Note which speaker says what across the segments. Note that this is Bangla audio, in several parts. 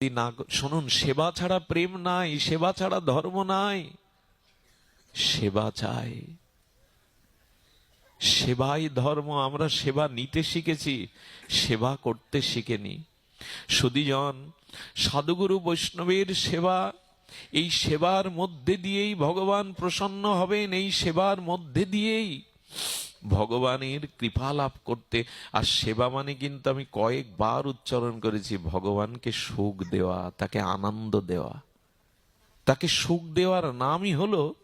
Speaker 1: না শুনুন, সেবা ছাড়া প্রেম নাই, সেবা ছাড়া ধর্ম নাই। সেবা চাই। সেবাই ধর্ম, আমরা সেবা নিতে শিখেছি, সেবা করতে শিখেনি। সুদীজন সাধুগুরু বৈষ্ণবের সেবা, এই সেবার মধ্যে দিয়েই ভগবান প্রসন্ন হবেন, এই সেবার মধ্যে দিয়েই ভগবানের কৃপা লাভ করতে। আর সেবা মানে কিন্তু আমি কয়েকবার উচ্চারণ করেছি, ভগবানকে সুখ দেওয়া, তাকে আনন্দ দেওয়া। তাকে সুখ দেওয়ার নামই হলো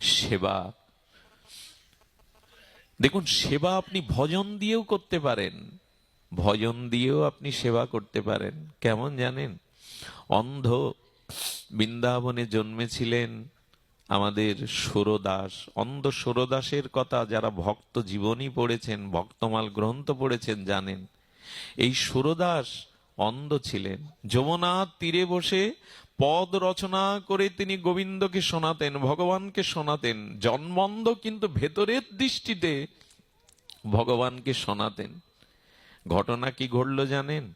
Speaker 1: সেবা। দেখুন, সেবা আপনি ভজন দিয়েও করতে পারেন। ভজন দিয়েও আপনি সেবা করতে পারেন। কেমন জানেন? অন্ধ বৃন্দাবনে জন্মেছিলেন আমাদের সুরদাস, অন্ধ সুরদাসের কথা যারা ভক্ত জীবনী পড়েছেন, ভক্তমাল গ্রন্থ পড়েছেন জানেন। এই সুরদাস অন্ধ ছিলেন। যমুনার তীরে বসে পদ রচনা করে তিনি গোবিন্দকে শোনাতেন, ভগবানকে শোনাতেন জন্মন্ধ কিন্তু ভেতরের দৃষ্টিতে ভগবানকে শোনাতেন। ঘটনা কি ঘটল জানেন?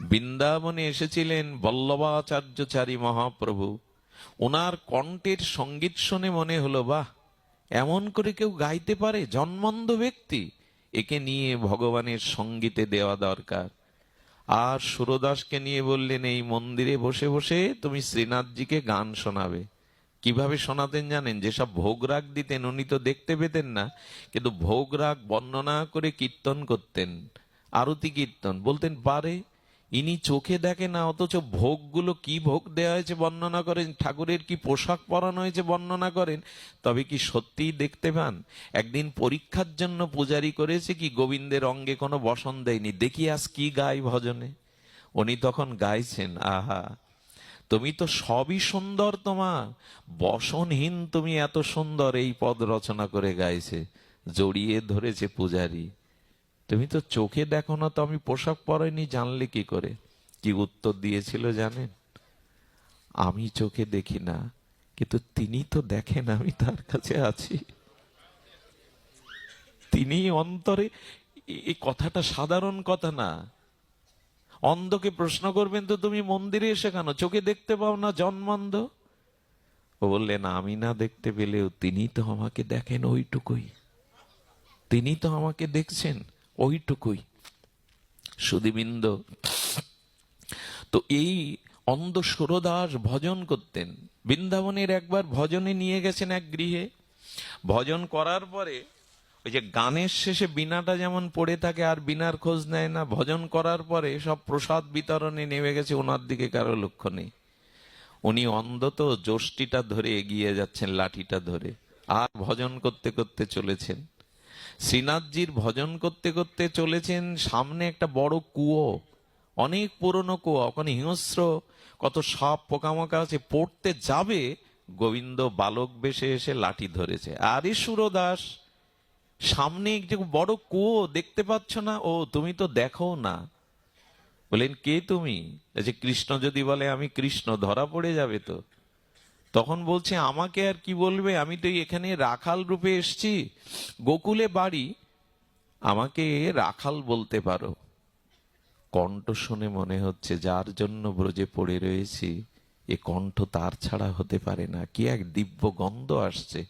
Speaker 1: বৃন্দাবনে এসেছিলেন বল্লভাচার্যচারী মহাপ্রভু। ওনার কণ্ঠের সংগীত শুনে মনে হলো, বাহ, এমন করে কেউ গাইতে পারে, জন্মন্ধ ব্যক্তি। একে নিয়ে ভগবানের সঙ্গীতে দেওয়া দরকার। আর সুরদাসকে নিয়ে বললেন, এই মন্দিরে বসে বসে তুমি শ্রীনাথজিকে গান শোনাবে। কীভাবে শোনাতেন জানেন? যেসব ভোগ রাগ দিতেন, উনি তো দেখতে পেতেন না। কিন্তু ভোগ রাগ বর্ণনা করে কীর্তন করতেন, আরতি কীর্তন। বলতেন, পারে ইনি চোখে দেখে না, অথচ ভোগগুলো কি ভোগ দেওয়া হয়েছে বর্ণনা করেন? ঠাকুরের কি পোশাক পরানো হয়েছে বর্ণনা করেন? তবে কি সত্যিই দেখতে পান? একদিন পরীক্ষার জন্য পূজারি করেছে কি গোবিন্দের অঙ্গে কোনো বসন দেয়নি? দেখি আজ কি গাই ভজনে। উনি তখন গাইছেন, আহা, তুমি তো সবই সুন্দর তোমার। বসনহীন তুমি এত সুন্দর এই পদ রচনা করে গাইছে। জড়িয়ে ধরেছে পূজারি। তুমি তো চোখে দেখো না, তো আমি পোশাক পরাইনি, জানলে কি করে? কি উত্তর দিয়েছিল জানেন? আমি চোখে দেখি না, কিন্তু তিনি তো দেখেন, আমি তার কাছে আছি। তিনি অন্তরে এই কথাটা সাধারণ কথা না। অন্ধকে প্রশ্ন করবেন, তো তুমি মন্দিরে এসে কেন? চোখে দেখতে পাও না জন্মান্ধ? ও বললেন, আমি না দেখতে পেলেও তিনি তো আমাকে দেখেন ওইটুকুই। তিনি তো আমাকে দেখছেন। ওইটুকুই। সুদীবিন্দ, তো এই অন্ধ সুরদাস ভজন করতেন। বৃন্দাবনের একবার ভজনে নিয়ে গেছেন এক গৃহে। ভজন করার পরে ওই যে গানের শেষে বিনাটা যেমন পড়ে থাকে আর বিনার খোঁজ নেয় না, ভজন করার পরে সব প্রসাদ বিতরণে নেমে গেছে, ওনার দিকে কারও লক্ষ্য নেই। উনি অন্ধ তো যষ্টিটা ধরে এগিয়ে যাচ্ছেন, লাঠিটা ধরে। আর ভজন করতে করতে চলেছেন। শ্রীনাথজির ভজন করতে করতে চলেছেন সামনে একটা বড় কুয়ো, অনেক পুরনো কুয়ো, ওখানে হিংস্র, কত সাপ পোকামাকা আছে, পড়তে যাবে, গোবিন্দ বালক বেশে এসে লাঠি ধরেছে। আরে সুরদাস, সামনে একটি বড় কুয়ো দেখতে পাচ্ছ না, ও তুমি তো দেখো না। বলেন, কে তুমি? যে কৃষ্ণ যদি বলে, আমি কৃষ্ণ, ধরা পড়ে যাবে তো। তখন বলছে, আমাকে আর কি বলবে? আমি তো এখানে রাখাল রূপে এসছি। গোকুলে বাড়ি। আমাকে রাখাল বলতে পারো। কণ্ঠ শুনে মনে হচ্ছে, যার জন্য ব্রজে পড়ে রয়েছি, এ কণ্ঠ তার ছাড়া হতে পারে না। কি এক দিব্য গন্ধ আসছে।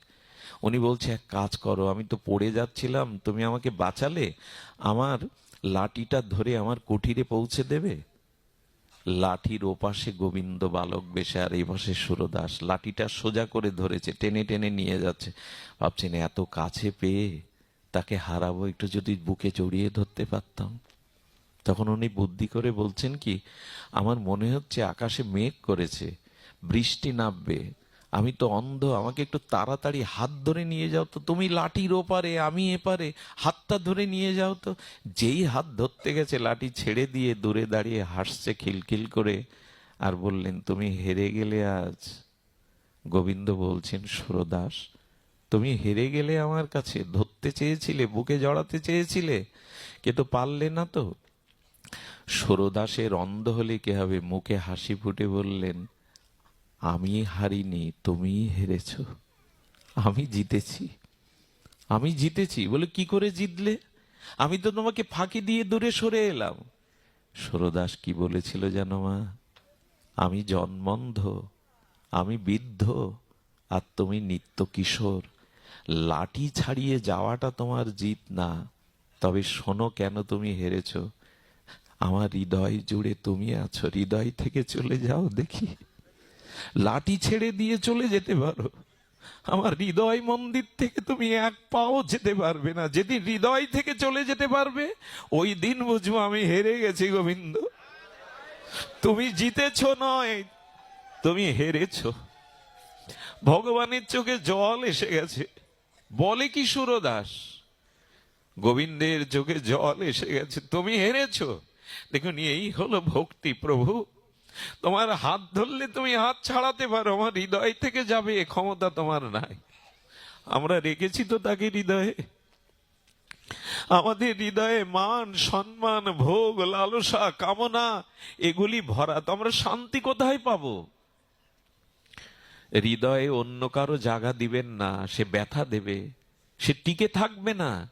Speaker 1: উনি বলছে, এক কাজ করো, আমি তো পড়ে যাচ্ছিলাম, তুমি আমাকে বাঁচালে? আমার লাঠিটা ধরে আমার কুঠিরে পৌঁছে দেবে? লাঠির ওপাশে গোবিন্দ বালক বেশে আর এই পাশে সুরদাস। লাঠিটা সোজা করে ধরেছে, টেনে টেনে নিয়ে যাচ্ছে। ভাবছেন এত কাছে পেয়ে তাকে হারাবো, একটু যদি বুকে চড়িয়ে ধরতে পারতাম। তখন উনি বুদ্ধি করে বলছেন কি, আমার মনে হচ্ছে আকাশে মেঘ করেছে, বৃষ্টি নামবে আমি তো অন্ধ, আমাকে একটু তাড়াতাড়ি হাত ধরে নিয়ে যাও তো। তুমি লাঠির ওপারে, আমি এপারে, হাতটা ধরে নিয়ে যাও তো। যেই হাত ধরতে গেছে, লাঠি ছেড়ে দিয়ে দূরে দাঁড়িয়ে হাসছে খিলখিল করে আর বললেন, তুমি হেরে গেলে আজ? গোবিন্দ বলছেন, সুরদাস, তুমি হেরে গেলে আমার কাছে, ধরতে চেয়েছিলে, বুকে জড়াতে চেয়েছিলে কিন্তু পারলে না তো? সুরদাসের অন্ধ হলে কি হবে? মুখে হাসি ফুটে বললেন আমি হারিনি তুমি হেরেছ। আমি জিতেছি। আমি জিতেছি। বলে কি করে জিতলে? আমি তো তোমাকে ফাঁকি দিয়ে দূরে সরে এলাম। সুরদাস কি বলেছিল জানো মা? আমি জন্মন্ধ, আমি বৃদ্ধ, আর তুমি নিত্য কিশোর। লাঠি ছাড়িয়ে যাওয়াটা তোমার জিত না। তবে শোনো কেন তুমি হেরেছ। আমার হৃদয় জুড়ে তুমি আছো। হৃদয় থেকে চলে যাও দেখি। লাঠি ছেড়ে দিয়ে চলে যেতে পারো। আমার হৃদয় মন্দির থেকে তুমি এক পাও যেতে পারবে না। যেদিন হৃদয় থেকে চলে যেতে পারবে, ওই দিন বুঝব আমি হেরে গেছি গোবিন্দ। তুমি জিতেছ নয়, তুমি হেরেছ। ভগবানের চোখে জল এসে গেছে। বলে কি সুরদাস? গোবিন্দের চোখে জল এসে গেছে। তুমি হেরেছ। দেখুন, এই হলো ভক্তি প্রভু। তোমার হাত ধরলে তুমি হাত ছাড়াতে পারো, আমার হৃদয় থেকে যাবে ক্ষমতা তোমার নাই। আমরা রেখেছি তো তাকে হৃদয়ে। আমাদের হৃদয়ে মান, সম্মান, ভোগ, লালসা, কামনা, এগুলি ভরা, তো আমরা শান্তি কোথায় পাবো? হৃদয়ে অন্য কারও জায়গা দিবেন না, সে ব্যথা দেবে, সে টিকে থাকবে না।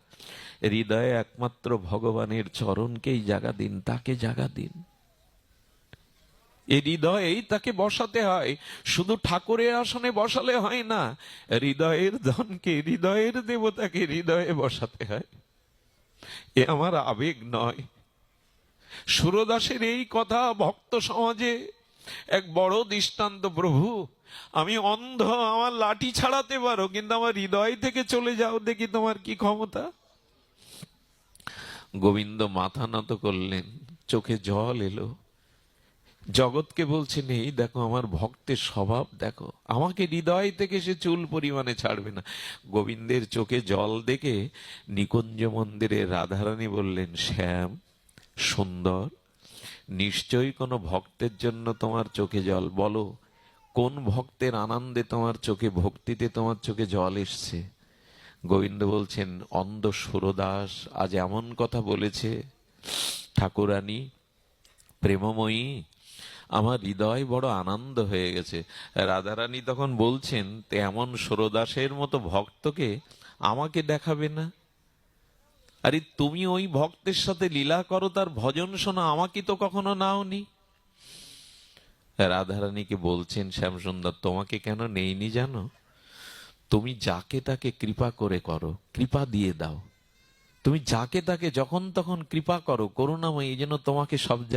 Speaker 1: হৃদয়ে একমাত্র ভগবানের চরণকেই জায়গা দিন, তাকে জায়গা দিন। হৃদয়েই তাকে বসাতে হয়। শুধু ঠাকুরের আসনে বসালে হয় না, হৃদয়ের ধনকে, হৃদয়ের দেবতাকে হৃদয়ে বসাতে হয়। এ আমার আবেগ নয়। সুরদাসের এই কথা ভক্ত সমাজে এক বড় দৃষ্টান্ত প্রভু। আমি অন্ধ, আমার লাঠি ছাড়াতে পারো, কিন্তু আমার হৃদয় থেকে চলে যাও দেখি তোমার কি ক্ষমতা। গোবিন্দ মাথা নত করলেন, চোখে জল এলো। জগৎকে বলছেন এই দেখো আমার ভক্তের স্বভাব, দেখো, আমাকে হৃদয় থেকে সে চুল পরিমাণে ছাড়বে না। গোবিন্দের চোখে জল দেখে নিকুঞ্জ মন্দিরে রাধারানী বললেন, শ্যাম, সুন্দর, নিশ্চয়ই কোনো ভক্তের জন্য তোমার চোখে জল, বলো, কোন ভক্তের আনন্দে তোমার চোখে ভক্তিতে তোমার চোখে জল এসছে? গোবিন্দ বলছেন, অন্ধ সুরদাস আজ এমন কথা বলেছে, ঠাকুরানী, প্রেমময়ী আমার হৃদয় বড় আনন্দ হয়ে গেছে। রাধারানী তখন বলছেন "তে এমন সুরদাসের মতো ভক্তকে আমাকে দেখাবে না? আরে, তুমি ওই ভক্তের সাথে লীলা করো, তার ভজন শোনা আমাকে তো কখনো নাওনি। রাধারানীকে বলছেন, শ্যামসুন্দর, তোমাকে কেন নেইনি জানো? তুমি যাকে তাকে কৃপা করে করো, কৃপা দিয়ে দাও। তুমি যাকে তাকে যখন তখন কৃপা করো, করুণাময়ী যেন তোমাকে সব